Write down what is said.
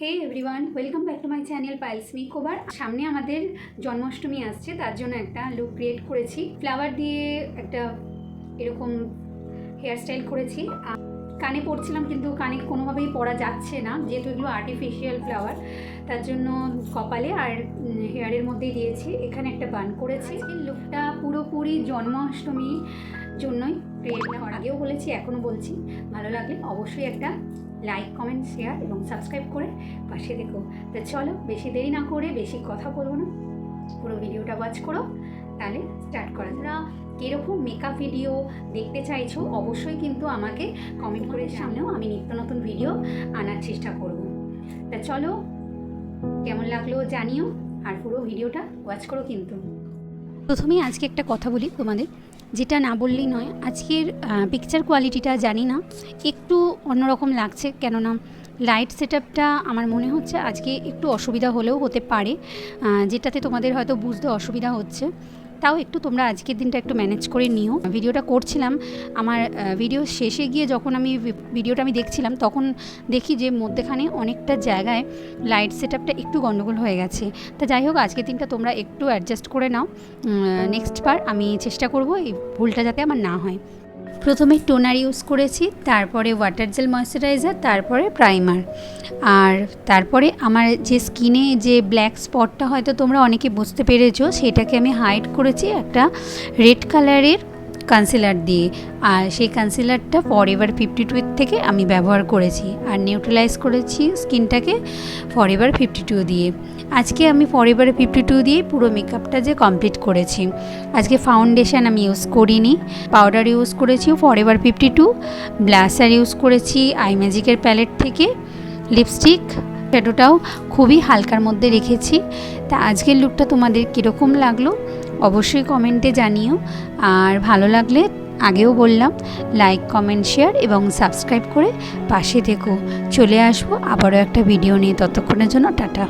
Hey everyone welcome back to my channel piles makeover সামনে আমাদের জন্মাষ্টমী আসছে, তার জন্য একটা লুক ক্রিয়েট করেছি। ফ্লাওয়ার দিয়ে একটা এরকম হেয়ারস্টাইল করেছি। কানে পড়ছিলাম কিন্তু কানে কোনোভাবেই পরা যাচ্ছে না, যেহেতু এগুলো আর্টিফিশিয়াল ফ্লাওয়ার তার জন্য কপালে আর হেয়ারের মধ্যেই দিয়েছি। এখানে একটা বান করেছি। লুকটা পুরোপুরি জন্মাষ্টমীর জন্যই ক্রিয়েট করা আগেও বলেছি এখনও বলছি। ভালো লাগলে অবশ্যই একটা লাইক কমেন্ট শেয়ার এবং সাবস্ক্রাইব করে পাশে দেখো তো চলো বেশি দেরি না করে বেশি কথা বলব না। পুরো ভিডিওটা ওয়াচ করো তাহলে স্টার্ট করা তোমরা কীরকম মেকআপ ভিডিও দেখতে চাইছো অবশ্যই কিন্তু আমাকে কমেন্ট করে সামনেও আমি নিত্য নতুন ভিডিও আনার চেষ্টা করব। তা চলো কেমন লাগল জানিও আর পুরো ভিডিওটা ওয়াচ করো কিন্তু। প্রথমেই আজকে একটা কথা বলি তোমাদের, যেটা না বললেই নয়, আজকের পিকচার কোয়ালিটিটা জানি না, একটু অন্যরকম লাগছে, কেননা লাইট সেট আমার মনে হচ্ছে আজকে একটু অসুবিধা হলেও হতে পারে যেটাতে তোমাদের হয়তো বুঝতে অসুবিধা হচ্ছে। তাও একটু তোমরা আজকের দিনটা একটু ম্যানেজ করে নিও। ভিডিওটা করছিলাম, আমার ভিডিও শেষে গিয়ে যখন আমি ভিডিওটা আমি দেখছিলাম, তখন দেখি যে মধ্যেখানে অনেকটা জায়গায় লাইট সেট একটু গণ্ডগোল হয়ে গেছে। তা যাই হোক, আজকের দিনটা তোমরা একটু অ্যাডজাস্ট করে নাও। নেক্সট বার আমি চেষ্টা করব এই ভুলটা যাতে আমার না হয়। প্রথমে টোনার ইউজ করেছি, তারপরে ওয়াটার জেল ময়শ্চারাইজার, তারপরে প্রাইমার। আর তারপরে আমার যে স্কিনে যে ব্ল্যাক স্পটটা হয়তো তোমরা অনেকে বুঝতে পেরেছ, সেটাকে আমি হাইড করেছি একটা রেড কালারের কনসিলার দিয়ে। আর সেই কনসিলারটা ফর এভার ফিফটি টু থেকে আমি ব্যবহার করেছি। আর নিউট্রালাইজ করেছি স্কিনটাকে ফর এভার ফিফটি টু দিয়ে। আজকে আমি ফর এভার ফিফটি টু দিয়ে পুরো মেকআপটা যে কমপ্লিট করেছি। আজকে ফাউন্ডেশন আমি ইউজ করিনি। পাউডার ইউজ করেছি Forever fifty two blusher use করেছি আই ম্যাজিকের প্যালেট থেকে। লিপস্টিক শ্যাডোটাও খুবই হালকার মধ্যে রেখেছি। তা আজকের লুকটা তোমাদের কীরকম লাগল? অবশ্যই কমেন্টে জানিও। আর ভালো লাগলে আগেও বললাম লাইক কমেন্ট শেয়ার এবং সাবস্ক্রাইব করে পাশে থেকো। চলে আসব আবারও একটা ভিডিও নিয়ে। ততক্ষণের জন্য টাটা।